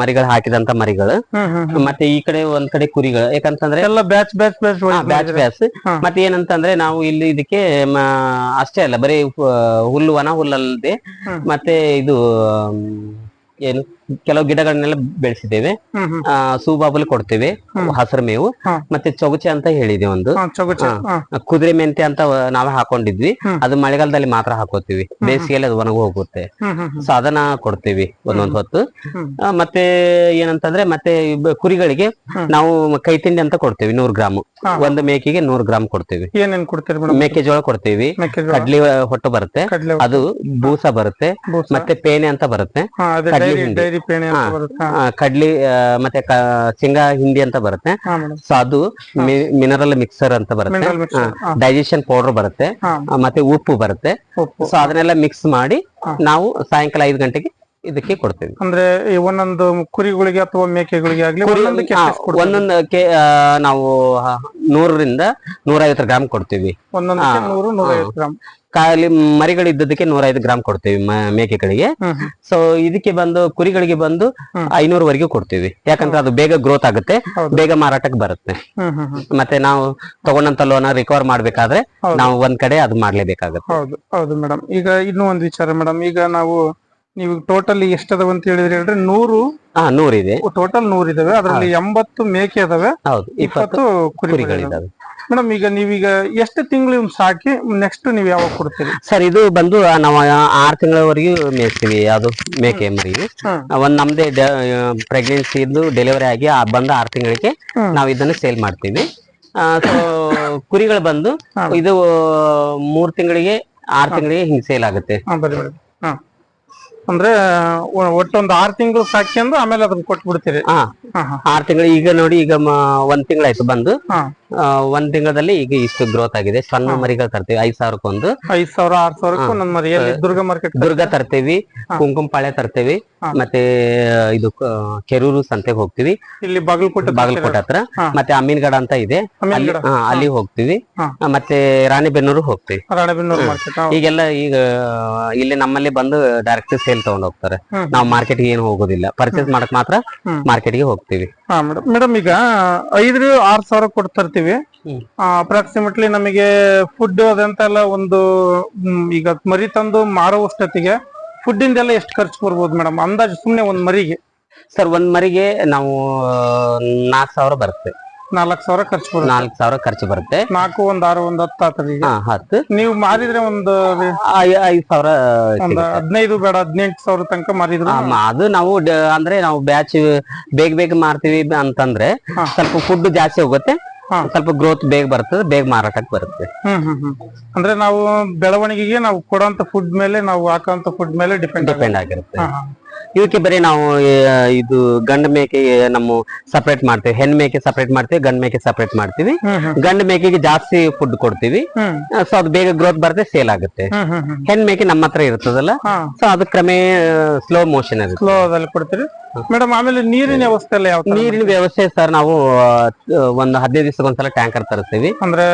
ಮರಿಗಳು ಹಾಕಿದಂತ ಮರಿಗಳು. ಮತ್ತೆ ಈ ಕಡೆ ಒಂದ್ ಕಡೆ ಕುರಿಗಳು. ಯಾಕಂತಂದ್ರೆ ಎಲ್ಲ ಬ್ಯಾಚ್ ಬ್ಯಾಚ್ ಬ್ಯಾಚ್ ಬ್ಯಾಚ್. ಮತ್ತೆ ಏನಂತಂದ್ರೆ ನಾವು ಇಲ್ಲಿ ಇದಕ್ಕೆ ಅಷ್ಟೇ ಅಲ್ಲ ಬರೀ ಹುಲ್ಲು ಒಣ ಹುಲ್ಲಲ್ಲದೆ ಮತ್ತೆ ಇದು ಏನು ಕೆಲವು ಗಿಡಗಳನ್ನೆಲ್ಲ ಬೆಳೆಸಿದ್ದೇವೆ. ಸೂಬಾಬಲ್ ಕೊಡ್ತೇವೆ ಹಸಿರು ಮೇವು. ಮತ್ತೆ ಚೊಗಚೆ ಅಂತ ಹೇಳಿದೆ ಒಂದು. ಕುದುರೆ ಮೆಂತೆ ಅಂತ ನಾವೇ ಹಾಕೊಂಡಿದ್ವಿ. ಅದು ಮಳೆಗಾಲದಲ್ಲಿ ಮಾತ್ರ ಹಾಕೋತೀವಿ. ಬೇಸಿಗೆಯಲ್ಲಿ ಅದು ಒಣಗಿ ಹೋಗುತ್ತೆ. ಹ್ಮ್ ಹ್ಮ್ ಹ್ಮ್. ಸೊ ಅದನ್ನ ಕೊಡ್ತೀವಿ ಒಂದೊಂದ್ ಹೊತ್ತು. ಮತ್ತೆ ಏನಂತಂದ್ರೆ ಮತ್ತೆ ಕುರಿಗಳಿಗೆ ನಾವು ಕೈ ತಿಂಡಿ ಅಂತ ಕೊಡ್ತೇವೆ ನೂರ್ ಗ್ರಾಮ್. ಒಂದು ಮೇಕೆಗೆ ನೂರ್ ಗ್ರಾಮ್ ಕೊಡ್ತೀವಿ. ಮೆಕ್ಕೆಜೋಳ ಕೊಡ್ತೀವಿ. ಕಡ್ಲಿ ಹೊಟ್ಟು ಬರುತ್ತೆ. ಅದು ಬೂಸ ಬರುತ್ತೆ. ಮತ್ತೆ ಪೇನೆ ಅಂತ ಬರುತ್ತೆ. ಕಡ್ಲೆ ಡೈರಿ ಹಿಂಡಿ. ಡೈರಿ ಪೇಣೆ ಅಂತ ಹಾ. ಬರುತ್ತೆ. ಆ, ಕಡ್ಲಿ ಆ, ಮತ್ತೆ ಕ- ಶೇಂಗಾ ಹಿಂಡಿ ಅಂತ ಬರುತ್ತೆ. ಹಾ ಮೇಡಮ್ ಸೊ ಅದು ಮಿನರಲ್ ಮಿಕ್ಸರ್ ಅಂತ ಬರುತ್ತೆ. ಮಿನರಲ್ ಮಿಕ್ಸರ್ ಹಾ. ಡೈಜೆಷನ್ ಪೌಡರ್ ಬರುತ್ತೆ. ಹಾ. ಆ, ಮತ್ತೆ ಉಪ್ಪು ಬರುತ್ತೆ. ಉಪ್ಪು. ಸೊ ಅದನ್ನೆಲ್ಲ ಮಿಕ್ಸ್ ಮಾಡಿ ನಾವು ಸಾಯಂಕಾಲ ಐದು ಗಂಟೆಗೆ ಇದಕ್ಕೆ ಕೊಡ್ತೇವೆ. ಅಂದ್ರೆ ಒಂದೊಂದು ಕುರಿಗಳಿಗೆ ಅಥವಾ ಮೇಕೆಗಳಿಗೆ ಆಗ್ಲಿ ಒಂದೊಂದು ಕೆ ನಾವು ನೂರರಿಂದ ನೂರೈವತ್ತು ಗ್ರಾಮ್ ಕೊಡ್ತೀವಿ. ಖಾಲಿ ಮರಿಗಳು ಇದ್ದದಕ್ಕೆ ನೂರೈದು ಗ್ರಾಮ್ ಕೊಡ್ತೀವಿ ಮೇಕೆಗಳಿಗೆ. ಸೊ ಇದಕ್ಕೆ ಬಂದು ಕುರಿಗಳಿಗೆ ಬಂದು ಐನೂರವರೆಗೂ ಕೊಡ್ತೀವಿ. ಯಾಕಂದ್ರೆ ಅದು ಬೇಗ ಗ್ರೋತ್ ಆಗುತ್ತೆ ಬೇಗ ಮಾರಾಟಕ್ಕೆ ಬರುತ್ತೆ. ಮತ್ತೆ ನಾವು ತಗೊಂಡಂತ ಲೋನ್ ರಿಕವರ್ ಮಾಡ್ಬೇಕಾದ್ರೆ ನಾವು ಒಂದ್ ಕಡೆ ಅದು ಮಾಡ್ಲೇಬೇಕಾಗುತ್ತೆ. ಹೌದು ಹೌದು ಮೇಡಮ್ ಈಗ ಇನ್ನೂ ಒಂದ್ ವಿಚಾರ ಮೇಡಮ್ ಈಗ ನಾವು ನೀವು ಟೋಟಲ್ ಅದಾವ ಅಂತ ಹೇಳಿದ್ರೆ ಹೇಳ್ರಿ ನೂರು ಹಾ ನೂರಿದೆ ಟೋಟಲ್ ನೂರ್ ಇದಾವೆ. ಅದರಲ್ಲಿ ಎಂಬತ್ತು ಮೇಕೆ ಅದಾವೆ ಹೌದು ಇಪ್ಪತ್ತು ಇಪ್ಪತ್ತು ಕುರಿ ಕುರಿಗಳಿದಾವೆ. ಮೇಡಮ್ ಈಗ ನೀವೀಗ ಎಷ್ಟು ತಿಂಗಳು ಸಾಕಿ ನೆಕ್ಸ್ಟ್ ನೀವು ಯಾವಾಗ ಕೊಡ್ತೀರಿ? ಸರ್ ಇದು ಬಂದು ನಾವ್ ಆರು ತಿಂಗಳವರೆಗೂ ಮೇಯಿಸ್ತೀವಿ ಅದು ಮೇಕೆ ಮರಿ ಹ್ಮ್. ಒಂದ್ ನಮ್ದೇ ಪ್ರೆಗ್ನೆನ್ಸಿ ಇದ್ದು ಡೆಲಿವರಿ ಆಗಿ ಬಂದ ಆರು ತಿಂಗಳಿಗೆ. ನಾವು ಇದನ್ನ ಸೇಲ್ ಮಾಡ್ತೀವಿ. ಸೊ ಕುರಿಗಳು ಬಂದು ಇದು ಮೂರ್ ತಿಂಗಳಿಗೆ ಆರು ತಿಂಗಳಿಗೆ ಹಿಂಗ್ ಸೇಲ್ ಆಗುತ್ತೆ. ಅಂದ್ರೆ ಒಟ್ಟೊಂದು ಆರ್ ತಿಂಗಳು ಸಾಕ್ಯಂದು ಆಮೇಲೆ ಅದನ್ನ ಕೊಟ್ಬಿಡ್ತೀರಿ. ಆರು ತಿಂಗಳು ಈಗ ನೋಡಿ ಈಗ ಮ- ಒಂದ್ ತಿಂಗಳಾಯ್ತು ಬಂದು. ಒಂದ್ ತಿಂಗಳಲ್ಲಿ ಈಗ ಇಷ್ಟು ಗ್ರೋತ್ ಆಗಿದೆ. ಸಣ್ಣ ಮರಿಗಳು ತರ್ತೀವಿ. ಐದ್ ಸಾವಿರಕ್ಕೊಂದು ಐದ್ ಸಾವಿರ ಆರ್ ಸಾವಿರಕ್ಕೂ ನನ್ನ ಮರಿ ಎಲ್ಲಿ ದುರ್ಗಾ ಮಾರ್ಕೆಟ್ ದುರ್ಗ ತರ್ತೇವಿ ಕುಂಕುಮ ಪಾಳೆ ತರ್ತೇವಿ ಮತ್ತೆ ಇದು ಕ- ಕೆರೂರು ಸಂತೆಗೆ ಹೋಗ್ತೀವಿ. ಇಲ್ಲಿ ಬಾಗಲಕೋಟೆ ಬಾಗಲಕೋಟೆ ಹತ್ರ. ಹಾ. ಮತ್ತೆ ಅಮೀನ್ಗಡ ಅಂತ ಇದೆ. ಅಲ್ಲಿ ಅಮೀನ್ಗಡ. ಹಾ, ಅಲ್ಲಿ ಹೋಗ್ತೀವಿ. ಹಾ. ಆ, ಮತ್ತೆ ರಾಣಿಬೆನ್ನೂರು ಹೋಗ್ತೀವಿ. ರಾಣಿಬೆನ್ನೂರು ಮಾರ್ಕೆಟ್ ಈಗೆಲ್ಲ ಈಗ ಇಲ್ಲಿ ನಮ್ಮಲ್ಲಿ ಬಂದು ಡೈರೆಕ್ಟ್ ಸೇಲ್ ತಗೊಂಡ್ ಹೋಗ್ತಾರೆ. ಹ್ಮ್. ನಾವು ಮಾರ್ಕೆಟ್ಗೆ ಏನು ಹೋಗೋದಿಲ್ಲ. ಪರ್ಚೇಸ್ ಮಾಡಕ್ ಮಾತ್ರ ಹ್ಮ್. ಮಾರ್ಕೆಟ್ಗೆ ಹೋಗ್ತೀವಿ. ಹಾ ಮೇಡಮ್ ಮೇಡಮ್ ಈಗ ಐದು ಆರ್ ಸಾವಿರ ಕೊಡ್ತರ್ತೀವಿ ಹ್ಮ್. ಅಪ್ರಾಕ್ಸಿಮೇಟ್ಲಿ ನಮಗೆ ಫುಡ್ ಅದಂತೆಲ್ಲ ಒಂದು ಈಗ ಮರಿ ತಂದು ಮಾರುವಷ್ಟೊತ್ತಿಗೆ ಫುಡ್ ಇಂದೆಲ್ಲ ಎಷ್ಟು ಖರ್ಚು ಬರ್ಬೋದು ಮೇಡಮ್ ಅಂದಾಜು ಸುಮ್ಮನೆ ಒಂದು ಮರಿಗೆ. ಸರ್ ಒಂದ್ ಮರಿಗೆ ನಾವು ನಾಲ್ಕ್ ಸಾವಿರ ಬರುತ್ತೆ. ನಾಲ್ಕು ಸಾವಿರ ಖರ್ಚು ಬರುತ್ತೆ. ನಾಲ್ಕ್ ಸಾವಿರ ಖರ್ಚು ಬರುತ್ತೆ. ನಾಲ್ಕು ಒಂದ್ ಆರು ಒಂದ್ ಹತ್ತು ಆತದ ಈಗ. ಹಾ ಹತ್ತು. ನೀವು ಮಾರಿದ್ರೆ ಒಂದು ಐ- ಐದ್ ಸಾವಿರ ಒಂದ್ ಹದಿನೈದು ಬೇಡ ಹದಿನೆಂಟು ಸಾವಿರ ತನಕ ಮಾರಿದ್ರು. ಆ, ಮ- ಅದು ನಾವು ಡ- ಅಂದ್ರೆ ನಾವು ಬ್ಯಾಚ್ ಬೇಗ ಬೇಗ ಮಾರ್ತೀವಿ ಅಂತಂದ್ರೆ ಹಾ. ಸ್ವಲ್ಪ ಫುಡ್ ಜಾಸ್ತಿ ಹೋಗುತ್ತೆ. ಸ್ವಲ್ಪ ಗ್ರೋತ್ ಬೇಗ ಬರ್ತದೆ ಬೇಗ ಮಾರಾಟಕ್ಕೆ ಬರುತ್ತೆ. ಹ್ಮ್ ಹ್ಮ್ ಹ್ಮ್. ಅಂದ್ರೆ ನಾವು ಬೆಳವಣಿಗೆಗೆ ನಾವು ಕೊಡೋಂತ ಫುಡ್ ಮೇಲೆ ನಾವು ಹಾಕೋಂತ ಫುಡ್ ಮೇಲೆ ಡಿಪೆಂಡ್ ಡಿಪೆಂಡ್ ಆಗಿರುತ್ತೆ. ಇವಕ್ಕೆ ಬರೀ ನಾವು ಇದು ಗಂಡ ಮೇಕೆ ನಮ್ಮ ಸಪರೇಟ್ ಮಾಡ್ತೇವೆ. ಹೆಣ್ ಮೇಕೆ ಸಪರೇಟ್ ಮಾಡ್ತೀವಿ ಗಂಡ ಮೇಕೆ ಸಪರೇಟ್ ಮಾಡ್ತೀವಿ. ಗಂಡ ಮೇಕೆಗೆ ಜಾಸ್ತಿ ಫುಡ್ ಕೊಡ್ತೀವಿ. ಸೊ ಅದು ಬೇಗ ಗ್ರೋತ್ ಬರುತ್ತೆ ಸೇಲ್ ಆಗುತ್ತೆ. ಹೆಣ್ ಮೇಕೆ ನಮ್ಮ ಹತ್ರ ಇರ್ತದಲ್ಲ ಸೊ ಅದು ಕ್ರಮೇ ಸ್ಲೋ ಮೋಷನ್ ಸ್ಲೋ ಕೊಡ್ತೀರಿ. ಮೇಡಮ್ ಆಮೇಲೆ ನೀರಿನ ವ್ಯವಸ್ಥೆ ಎಲ್ಲ ಯಾವ ನೀರಿನ ವ್ಯವಸ್ಥೆ ಸರ್ ನಾವು ಒಂದು ಹದಿನೈದು ದಿವಸಕ್ಕೊಂದ್ಸಲ ಟ್ಯಾಂಕರ್ ತರಿಸ್ತೀವಿ. ಅಂದ್ರೆ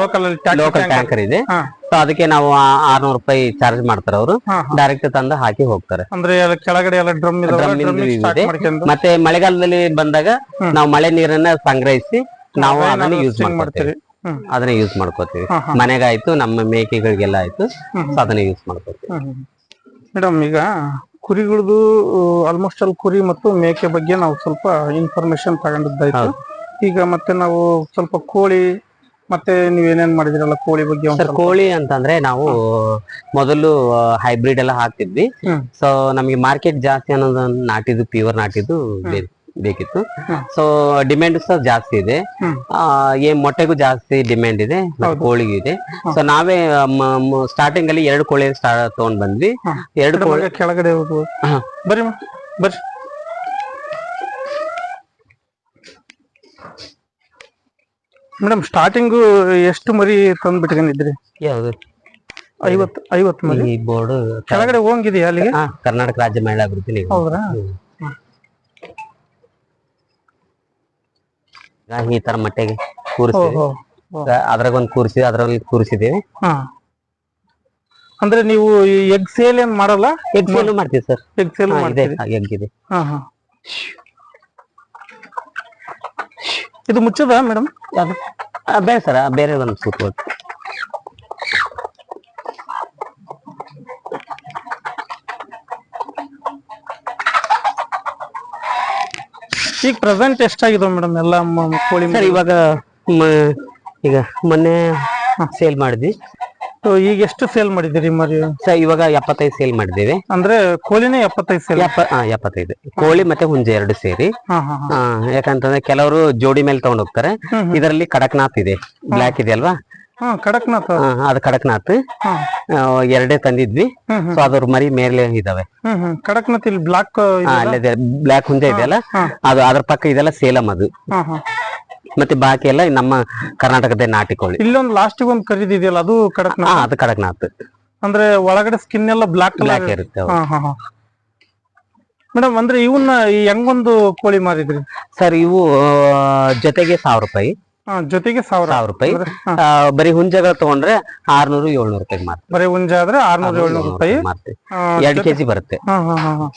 ಲೋಕಲ್ ಲೋಕಲ್ ಟ್ಯಾಂಕರ್ ಇದೆ. ಸೊ ಅದಕ್ಕೆ ನಾವು ಆರ್ನೂರು ರೂಪಾಯಿ ಚಾರ್ಜ್ ಮಾಡ್ತಾರೆ ಅವರು. ಡೈರೆಕ್ಟ್ ತಂದು ಹಾಕಿ ಹೋಗ್ತಾರೆ. ಅಂದ್ರೆ ಕೆಳಗಡೆ ಎಲ್ಲ ಡ್ರಮ್ ಇಂದು. ಮತ್ತೆ ಮಳೆಗಾಲದಲ್ಲಿ ಬಂದಾಗ ನಾವು ಮಳೆ ನೀರನ್ನ ಸಂಗ್ರಹಿಸಿ ನಾವು ಅದನ್ನ ಯೂಸ್ ಮಾಡ್ತೀವಿ ಅದನ್ನ ಯೂಸ್ ಮಾಡ್ಕೋತೀವಿ. ಮನೆಗಾಯ್ತು ನಮ್ಮ ಮೇಕೆಗಳಿಗೆಲ್ಲ ಆಯ್ತು. ಸೊ ಅದನ್ನ ಯೂಸ್ ಮಾಡ್ಕೋತೀವಿ. ಮೇಡಮ್ ಈಗ ಕುರಿಗಳದು ಆಲ್ಮೋಸ್ಟ್ ಅಲ್ಲಿ ಕುರಿ ಮತ್ತು ಮೇಕೆ ಬಗ್ಗೆ ನಾವು ಸ್ವಲ್ಪ ಇನ್ಫಾರ್ಮೇಶನ್ ತಗೊಂಡಿದ್ದಾಯ್ತು. ಈಗ ಮತ್ತೆ ನಾವು ಸ್ವಲ್ಪ ಕೋಳಿ ಮತ್ತೆ ನೀವ್ ಏನೇನ್ ಮಾಡಿದಿರಲ್ಲ ಕೋಳಿ ಬಗ್ಗೆ ಸರ್ ಕೋಳಿ ಅಂತಂದ್ರೆ ನಾವು ಮೊದಲು ಹೈಬ್ರಿಡ್ ಎಲ್ಲ ಹಾಕ್ತಿದ್ವಿ. ಸೊ ನಮಗೆ ಮಾರ್ಕೆಟ್ ಜಾಸ್ತಿ ಅನ್ನೋದು ನಾಟಿದ್ದು ಪ್ಯೂರ್ ನಾಟಿದ್ದು ಬೇಕಿತ್ತು. ಸೊ ಡಿಮ್ಯಾಂಡ್ ಸಹ ಜಾಸ್ತಿ ಇದೆ. ಏನ್ ಮೊಟ್ಟೆಗೂ ಜಾಸ್ತಿ ಡಿಮ್ಯಾಂಡ್ ಇದೆ ಕೋಳಿಗೂ ಇದೆ. ಸೊ ನಾವೇ ಸ್ಟಾರ್ಟಿಂಗ್ ಅಲ್ಲಿ ಎರಡು ಕೋಳಿ ಸ್ಟಾರ್ಟ್ ತಗೊಂಡ್ ಬಂದ್ವಿ. ಎರಡು ಕೋಳಿ ಕೆಳಗಡೆ ಹೋಗ್ಬೋದು. ಬರ್ರಿ ಬರ್ರಿ. ಮೇಡಮ್ ಸ್ಟಾರ್ಟಿಂಗು ಎಷ್ಟು ಮರಿ ತಂದು ಬಿಟ್ಕೊಂಡಿದ್ರಿ ಯಾವ್ದು? ಐವತ್ತು ಐವತ್ತು ಮರಿ? ಈ ಬೋರ್ಡ್ ಕೆಳಗಡೆ ಹೋಗಿದೆಯಾ ಅಲ್ಲಿಗೆ? ಕರ್ನಾಟಕ ರಾಜ್ಯ ಮಹಿಳಾ ಅಭಿವೃದ್ಧಿ ನಿಗಮ. ಹೌದ್ರಾ ಈಗ ಈ ತರ ಮಟ್ಟೆಗೆ ಕೂರಿಸಿ ಓಹೋ ಅದ್ರಾಗ ಒಂದ್ ಕೂರಿಸಿ ಅದ್ರಲ್ಲಿ ಕೂರಿಸಿದೀವಿ ಹಾ. ಅಂದ್ರೆ ನೀವು ಎಗ್ ಸೇಲ್ ಏನ್ ಮಾಡಲ್ಲ? ಎಗ್ ಸೇಲ್ ಮಾಡ್ತೀವಿ ಸರ್. ಎಗ್ ಸೇಲ್ ಇದೆ. ಮಾಡ್ತೀರಿ. ಎಗ್ ಇದೆ. ಹಾ ಹಾ. ಇದು ಮುಚ್ಚದ ಮೇಡಮ್ ಅದು ಬೇಡ ಸರ್ ಬೇರೆ ಒಂದು ಸೂಪ್ ಈಗ ಪ್ರೆಸೆಂಟ್ ಎಷ್ಟಾಗಿದೆ ಮೇಡಮ್ ಎಲ್ಲ ಕೋಳಿ ಸರ್ ಇವಾಗ ಈಗ ಮೊನ್ನೆ ಸೇಲ್ ಮಾಡಿದ್ವಿ. ಸೊ ಈಗ ಎಷ್ಟು ಸೇಲ್ ಮಾಡಿದಿರಿ ಮರಿ ಸರ್ ಇವಾಗ ಎಪ್ಪತ್ತೈದು ಸೇಲ್ ಮಾಡಿದೀವಿ ಅಂದ್ರೆ ಕೋಳಿನೇ ಎಪ್ಪತ್ತೈದು ಸೇಲ್ ಎಪ್ಪ ಎಪ್ಪತ್ತೈದು. ಕೋಳಿ ಮತ್ತೆ ಹುಂಜೆ ಎರಡು ಸೇರಿ. ಹಾ ಹಾ ಹಾ. ಆ, ಯಾಕಂತಂದ್ರೆ ಕೆಲವರು ಜೋಡಿ ಮೇಲೆ ತಗೊಂಡ್ ಹೋಗ್ತಾರೆ. ಇದರಲ್ಲಿ ಕಡಕ್ನಾಥ್ ಇದೆ. ಬ್ಲಾಕ್ ಇದೆ ಅಲ್ವಾ? ಹಾ ಕಡಕ್ನಾಥ್. ಆ, ಅದು ಕಡಕ್ನಾಥ್. ಹಾ. ಆ, ಎರಡೇ ತಂದಿದ್ವಿ. ಹ್ಮ್ ಸೊ ಅದ್ರ ಮರಿ ಮೇಲೆ ಇದಾವೆ. ಹ್ಮ್ ಹ್ಮ್. ಕಡಕ್ನಾಥ್ ಇಲ್ಲಿ ಬ್ಲಾಕ್ ಹಾ ಅಲ್ಲೇ ಬ್ಲ್ಯಾಕ್ ಹುಂಜೆ ಇದೆಯಲ್ಲ ಅದು ಅದ್ರ ಪಕ್ಕ ಇದೆಲ್ಲ ಸೇಲಂ ಅದು. ಹಾ ಹಾ. ಮತ್ತೆ ಬಾಕಿ ಎಲ್ಲ ನಮ್ಮ ಕರ್ನಾಟಕದ ನಾಟಿ ಕೋಳಿ ಇಲ್ಲೊಂದು ಲಾಸ್ಟ್ ಒಂದು ಖರೀದಿದೆಯಲ್ಲ ಅದು ಕಡಕ್ನಾಥ್? ಹಾ ಅದು ಕಡಕ್ನಾಥ್. ಅಂದ್ರೆ ಒಳಗಡೆ ಸ್ಕಿನ್ ಎಲ್ಲ ಬ್ಲಾಕ್ ಬ್ಲಾಕ್ ಇರುತ್ತೆ. ಹಾ ಹಾ ಹಾ. ಮೇಡಮ್ ಅಂದ್ರೆ ಇವನ್ನ ಈ ಹೆಂಗೊಂದು ಕೋಳಿ ಮಾರಿದ್ರಿ? ಸರ್ ಇವು ಜೊತೆಗೆ ಸಾವಿರ ರೂಪಾಯಿ. ಹಾ ಜೊತೆಗೆ ಸಾವಿರ. ಸಾವಿರ ರೂಪಾಯಿ. ಆ, ಬರೀ ಹುಂಜಗಳು ತಗೊಂಡ್ರೆ ಆರ್ನೂರು ಏಳ್ನೂರು ರೂಪಾಯಿ ಮಾರ್ತೀವಿ. ಬರೀ ಹುಂಜ ಆದ್ರೆ ಆರ್ನೂರು ಏಳ್ನೂರು ರೂಪಾಯಿ. ಮಾರ್ತೀವಿ. ಆ, ಎರಡು ಕೆಜಿ ಬರುತ್ತೆ. ಹಾ ಹಾ ಹಾ ಹಾ.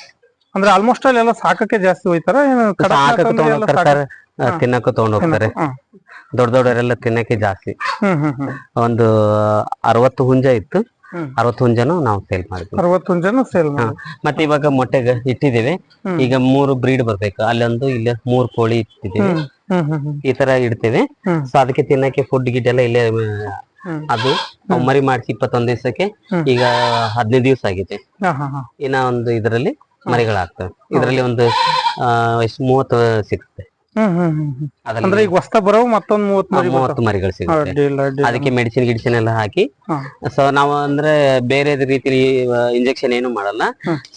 ಅಂದ್ರೆ ಆಲ್ಮೋಸ್ಟ್ ಅಲ್ಲಿ ಎಲ್ಲ ಸಾಕಕ್ಕೆ ಜಾಸ್ತಿ ಹೋಯ್ತಾರ? ಏನು ಸಾಕಕ್ಕೆ ಅಂದ್ರೆ ತಗೊಂಡ್ ಎಲ್ಲ ಹೋಗ್ತಾರೆ ಸಾಕ- ಸರ್. ತಿನ್ನಕ್ಕೂ ತಗೊಂಡ್ ಹೋಗ್ತಾರೆ. ದೊಡ್ಡ ದೊಡ್ಡವರೆಲ್ಲ ತಿನ್ನಕ್ಕೆ ಜಾಸ್ತಿ. ಒಂದು ಅರವತ್ತು ಹುಂಜ ಇತ್ತು. ಅರವತ್ತು ಹುಂಜನು ನಾವು ಸೇಲ್ ಮಾಡಿದ್ವಿ. ಅರವತ್ತು ಸೇಲ್. ಮತ್ತೆ ಇವಾಗ ಮೊಟ್ಟೆಗೆ ಇಟ್ಟಿದ್ದೇವೆ. ಈಗ ಮೂರು ಬ್ರೀಡ್ ಬರ್ಬೇಕು. ಅಲ್ಲೊಂದು ಇಲ್ಲಿ ಮೂರ್ ಕೋಳಿ ಇಟ್ಟಿದ್ದೇವೆ. ಈ ತರ ಇಡ್ತೇವೆ. ಸೊ ಅದಕ್ಕೆ ತಿನ್ನಕ್ಕೆ ಫುಡ್ ಗಿಡ್ ಎಲ್ಲ ಇಲ್ಲೇ ಅದು ಮರಿ ಮಾಡಿಸಿ ಇಪ್ಪತ್ತೊಂದ್ ದಿವಸಕ್ಕೆ ಈಗ ಹದಿನೈದು ದಿವಸ ಆಗಿದೆ. ಇನ್ನ ಒಂದು ಇದರಲ್ಲಿ ಮರಿಗಳಾಗ್ತವೆ. ಇದರಲ್ಲಿ ಒಂದು ಮೂವತ್ತು ಸಿಗುತ್ತೆ ಅಂದ್ರೆ ಈಗ ಬರೋ ಮತ್ತೊಂದ್ ಮೂವತ್ ಮರಿ ಮೂವತ್ತು ಮರಿಗಳು ಸಿಗುತ್ತೆ. ಅದಕ್ಕೆ ಮೆಡಿಸಿನ್ ಗಿಡಿಸಿನ್ ಎಲ್ಲ ಹಾಕಿ. ಸೊ ನಾವು ಅಂದ್ರೆ ಬೇರೆ ರೀತಿ ಇಂಜೆಕ್ಷನ್ ಏನು ಮಾಡಲ್ಲ.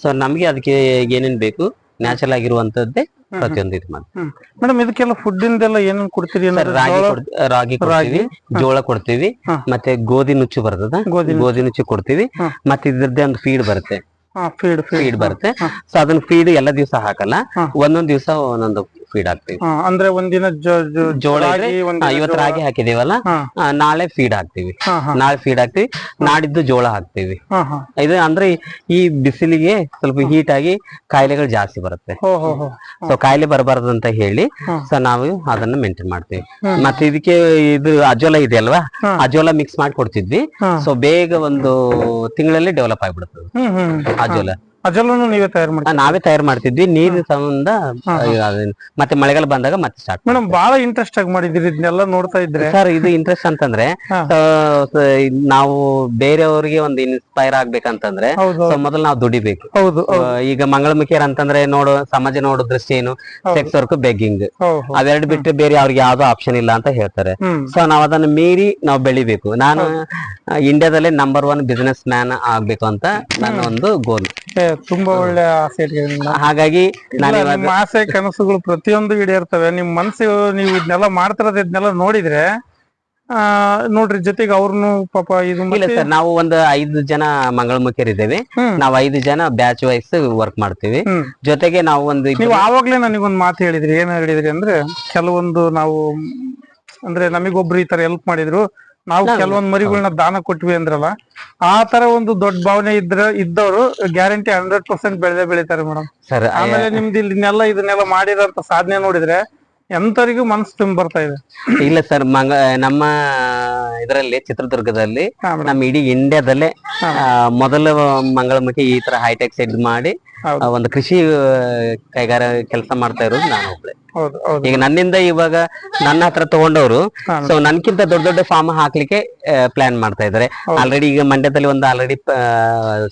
ಸೊ ನಮ್ಗೆ ಅದಕ್ಕೆ ಏನೇನ್ ಬೇಕು ನ್ಯಾಚುರಲ್ ಆಗಿರುವಂತದ್ದೇ ಪ್ರತಿಯೊಂದು ಇದು ಮಾಡಿ. ಮೇಡಮ್ ಇದಕ್ಕೆಲ್ಲ ಫುಡ್ ಇಂದೆಲ್ಲ ಏನೇನ್ ಕೊಡ್ತೀರಿ ರಾಗಿ ರಾಗಿ ಕೊಡ್ತೀವಿ ಜೋಳ ಕೊಡ್ತೀವಿ. ಮತ್ತೆ ಗೋಧಿ ನುಚ್ಚು ಬರ್ತದ. ಗೋಧಿ ನುಚ್ಚು. ಕೊಡ್ತೀವಿ. ಮತ್ತೆ ಇದ್ರದ್ದೇ ಒಂದು ಫೀಡ್ ಬರುತ್ತೆ. ಫೀಡ್ ಫೀಡ್ ಬರುತ್ತೆ. ಸೊ ಅದನ್ನ ಫೀಡ್ ಎಲ್ಲ ದಿವಸ ಹಾಕಲ್ಲ. ಒಂದೊಂದ್ ದಿವಸ ಒಂದೊಂದು ಫೀಡ್ ಹಾಕ್ತಿವಿ. ಅಂದ್ರೆ ಒಂದಿನ ಜೋಳ ಇವತ್ತು ರಾಗಿ ಹಾಕಿದೀವಲ್ಲ ನಾಳೆ ಫೀಡ್ ಹಾಕ್ತಿವಿ. ನಾಳೆ ಫೀಡ್ ಹಾಕ್ತಿವಿ ನಾಡಿದ್ದು ಜೋಳ ಹಾಕ್ತಿವಿ. ಇದು ಅಂದ್ರೆ ಈ ಬಿಸಿಲಿಗೆ ಸ್ವಲ್ಪ ಹೀಟ್ ಆಗಿ ಕಾಯಿಲೆಗಳು ಜಾಸ್ತಿ ಬರುತ್ತೆ. ಸೊ ಕಾಯಿಲೆ ಬರಬಾರದು ಅಂತ ಹೇಳಿ. ಸೊ ನಾವು ಅದನ್ನ ಮೇಂಟೈನ್ ಮಾಡ್ತೀವಿ. ಮತ್ತೆ ಇದಕ್ಕೆ ಇದು ಅಜೋಲ ಇದೆ ಅಲ್ವಾ. ಅಜೋಲ ಮಿಕ್ಸ್ ಮಾಡಿ ಕೊಡ್ತಿದ್ವಿ. ಸೊ ಬೇಗ ಒಂದು ತಿಂಗಳಲ್ಲಿ ಡೆವಲಪ್ ಹ್ಮ್. ಅಜೋಲ. ನೀವೇ ತಯಾರು ನಾವೇ ತಯಾರು ಮಾಡ್ತಿದ್ವಿ ನೀರಿನ ಸಂಬಂಧ ಅದನ್ನ- ಮತ್ತೆ ಮಳೆಗಾಲ ಬಂದಾಗ ಮತ್ತೆ ಸ್ಟಾರ್ಟ್ ಮೇಡಮ್ ಬಹಳ ಇಂಟ್ರೆಸ್ಟ್ ಆಗಿ ಮಾಡಿದ್ರಿ ಇದನ್ನೆಲ್ಲ ನೋಡ್ತಾ ಇದ್ರೆ. ಸರ್ ಇದು ಇಂಟ್ರೆಸ್ಟ್ ಅಂತಂದ್ರೆ ನಾವು ಬೇರೆಯವರಿಗೆ ಒಂದು ಇನ್ಸ್ಪೈರ್ ಆಗ್ಬೇಕಂತಂದ್ರೆ ಮೊದಲು ನಾವು ದುಡಿಬೇಕು. ಹೌದು ಈಗ ಮಂಗಳಮುಖಿಯರ್ ಅಂತಂದ್ರೆ ನೋಡೋ ಸಮಾಜ ನೋಡೋ ದೃಷ್ಟಿ ಏನು ಸೆಕ್ಸ್ ವರ್ಕ್ ಬೆಗ್ಗಿಂಗ್. ಅವೆರಡು ಬಿಟ್ಟರೆ ಬೇರೆ ಅವ್ರಿಗೆ ಯಾವ್ದೋ ಆಪ್ಷನ್ ಇಲ್ಲ ಅಂತ ಹೇಳ್ತಾರೆ. ಸೊ ನಾವ್ ಅದನ್ನ ಮೀರಿ ನಾವು ಬೆಳಿಬೇಕು. ನಾನು ಇಂಡಿಯಾದಲ್ಲಿ ನಂಬರ್ ಒನ್ ಬಿಸಿನೆಸ್ ಮ್ಯಾನ್ ಆಗ್ಬೇಕು ಅಂತ ನನ್ನ ಒಂದು ಗೋಲ್ ತುಂಬಾ ಒಳ್ಳೆ ಆಸೆ. ಹಾಗಾಗಿ ನಾನು ಇಲ್ಲ, ನಿಮ್ಮ ಆಸೆ ಕನಸುಗಳು ಪ್ರತಿಯೊಂದು ಈಡೇರ್ತವೆ ನಿಮ್ ಮನ್ಸು ನೀವು ಇದನ್ನೆಲ್ಲ ಮಾಡ್ತಿರೋದ್ ಇದನ್ನೆಲ್ಲ ನೋಡಿದ್ರೆ ಆ ನೋಡ್ರಿ ಜೊತೆಗೆ ಅವ್ರನ್ನು ಪಾಪ ಇದು ಇಲ್ಲ ಮತ್ತೆ ಸರ್ ನಾವು ಒಂದು ಐದು ಜನ ಮಂಗಳಮುಖಿಯರ್ ಇದ್ದೇವೆ ಹ್ಮ್. ನಾವು ಐದು ಜನ ಬ್ಯಾಚ್ ವೈಸ್ ವರ್ಕ್ ಮಾಡ್ತೀವಿ ಹ್ಮ್. ಜೊತೆಗೆ ನಾವು ಒಂದು ಇಬ್ರು- ನೀವು ಆವಾಗ್ಲೇ ನನಗೊಂದು ಮಾತು ಹೇಳಿದ್ರಿ ಏನ್ ಹೇಳಿದ್ರಿ ಅಂದ್ರೆ ಕೆಲವೊಂದು ನಾವು ಅಂದ್ರೆ ನಮಿಗೊಬ್ರು ಈ ತರ ಹೆಲ್ಪ್ ಮಾಡಿದ್ರು ನಾವು ಕೆಲವೊಂದ್ ಮರಿಗಳನ್ನ ದಾನ ಕೊಟ್ವಿ ಅಂದ್ರಲ್ಲ ಆ ತರ ಒಂದು ದೊಡ್ಡ ಭಾವನೆ ಇದ್ರ ಇದ್ದವರು ಗ್ಯಾರಂಟಿ ಹಂಡ್ರೆಡ್ ಪರ್ಸೆಂಟ್ ಬೆಳೆದೇ ಬೆಳಿತಾರೆ ಮೇಡಮ್ ಸರ್ ಆಮೇಲೆ ನಿಮ್ದು ಇದನ್ನೆಲ್ಲ ಇದನ್ನೆಲ್ಲ ಮಾಡಿರೋಂತ ಸಾಧನೆ ನೋಡಿದ್ರೆ ಎಂತರಿಗೂ ಮನಸ್ಸು ತುಂಬ ಬರ್ತಾ ಇದೆ. ಇಲ್ಲ ಸರ್ ಮಂಗ ನಮ್ಮ ಇದರಲ್ಲಿ ಚಿತ್ರದುರ್ಗದಲ್ಲಿ ನಮ್ಮ ಇಡೀ ಇಂಡಿಯಾದಲ್ಲೇ ಆ, ಮೊದಲ ಮಂಗಳಮುಖಿ ಈ ತರ ಹೈಟೆಕ್ ಸೆಡ್ ಮಾಡಿ. ಆ, ಒಂದು ಕೃಷಿ ಕೈಗಾರ ಕೆಲಸ ಮಾಡ್ತಾ ಇರೋದು ನಾನು ಒಬ್ಳೆ. ಈಗ ನನ್ನಿಂದ ಇವಾಗ ನನ್ನ ಹತ್ರ ತಗೊಂಡವರು. ಸೊ ನನ್ಕಿಂತ ದೊಡ್ಡ ದೊಡ್ಡ ಫಾರ್ಮ್ ಹಾಕ್ಲಿಕ್ಕೆ ಪ್ಲಾನ್ ಮಾಡ್ತಾ ಇದ್ದಾರೆ. ಆಲ್ರೆಡಿ ಈಗ ಮಂಡ್ಯದಲ್ಲಿ ಒಂದು ಆಲ್ರೆಡಿ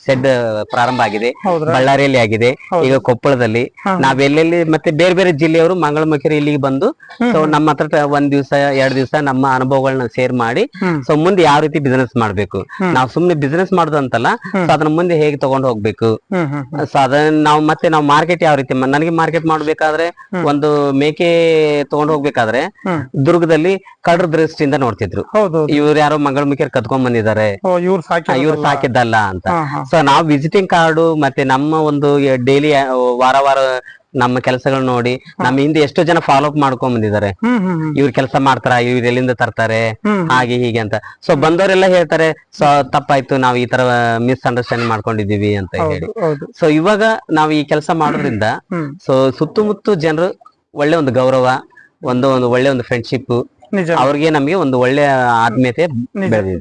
ಸೆಡ್ ಪ್ರಾರಂಭ ಆಗಿದೆ. ಬಳ್ಳಾರಿಯಲ್ಲಿ ಆಗಿದೆ. ಈಗ ಕೊಪ್ಪಳದಲ್ಲಿ. ನಾವೆಲ್ಲೆಲ್ಲಿ ಮತ್ತೆ ಬೇರೆ ಬೇರೆ ಜಿಲ್ಲೆಯವರು ಮಂಗಳಮುಖಿಯರು ಇಲ್ಲಿಗೆ ಬಂದು ಸೊ ನಮ್ಮ ಹತ್ರ ಒಂದ್ ದಿವಸ ಎರಡ್ ದಿವಸ ನಮ್ಮ ಅನುಭವಗಳನ್ನ ಶೇರ್ ಮಾಡಿ. ಸೊ ಮುಂದೆ ಯಾವ ರೀತಿ ಬಿಸ್ನೆಸ್ ಮಾಡ್ಬೇಕು. ನಾವು ಸುಮ್ನೆ ಬಿಸ್ನೆಸ್ ಮಾಡುದಂತಲ್ಲ ಸೊ ಅದನ್ನ ಮುಂದೆ ಹೇಗೆ ತಗೊಂಡು ಹೋಗ್ಬೇಕು. ಸೊ ಅದನ್ನ ನಾವು ಮತ್ತೆ ನಾವು ಮಾರ್ಕೆಟ್ ಯಾವ ರೀತಿ ನನಗೆ ಮಾರ್ಕೆಟ್ ಮಾಡ್ಬೇಕಾದ್ರೆ ಒಂದು ಮೇಕೆ ತಗೊಂಡು ಹೋಗ್ಬೇಕಾದ್ರೆ ದುರ್ಗದಲ್ಲಿ ಕಡ್ರ ದೃಷ್ಟಿಯಿಂದ ನೋಡ್ತಿದ್ರು. ಇವ್ರು ಯಾರೋ ಮಂಗಳಮುಖಿಯರ್ ಕತ್ಕೊಂಡ್ ಬಂದಿದ್ದಾರೆ. ಓ ಇವ್ರು ಸಾಕಿ ಇವ್ರು ಸಾಕಿದ್ದಲ್ಲ ಅಂತ. ಸೊ ನಾವು ವಿಸಿಟಿಂಗ್ ಕಾರ್ಡು ಮತ್ತೆ ನಮ್ಮ ಒಂದು ಡೈಲಿ ವಾರ ವಾರ ನಮ್ಮ ಕೆಲಸಗಳು ನೋಡಿ ನಮ್ಮ ಹಿಂದೆ ಎಷ್ಟೋ ಜನ ಫಾಲೋ ಅಪ್ ಮಾಡ್ಕೊಂಡ್ ಬಂದಿದ್ದಾರೆ. ಇವ್ರ ಕೆಲಸ ಮಾಡ್ತಾರ ಇವ್ರು ಎಲ್ಲಿಂದ ತರ್ತಾರೆ ಹಾಗೆ ಹೀಗೆ ಅಂತ. ಸೊ ಬಂದವರೆಲ್ಲ ಹೇಳ್ತಾರೆ ಸೊ ತಪ್ಪಾಯ್ತು ನಾವು ಈ ತರ ಮಿಸ್ ಅಂಡರ್ಸ್ಟ್ಯಾಂಡ್ ಮಾಡ್ಕೊಂಡಿದೀವಿ ಅಂತ ಹೇಳಿ. ಸೊ ಇವಾಗ ನಾವು ಈ ಕೆಲಸ ಮಾಡೋದ್ರಿಂದ ಸೊ ಸುತ್ತಮುತ್ತ ಜನರು ಒಳ್ಳೆ ಒಂದು ಗೌರವ ಒಂದು ಒಂದು ಒಳ್ಳೆ ಒಂದು ಫ್ರೆಂಡ್ಶಿಪ್ ಅವ್ರಿಗೆ ನಮಗೆ ಒಂದು ಒಳ್ಳೆ ಆತ್ಮೀಯತೆ ಬೆಳೆದಿದೆ.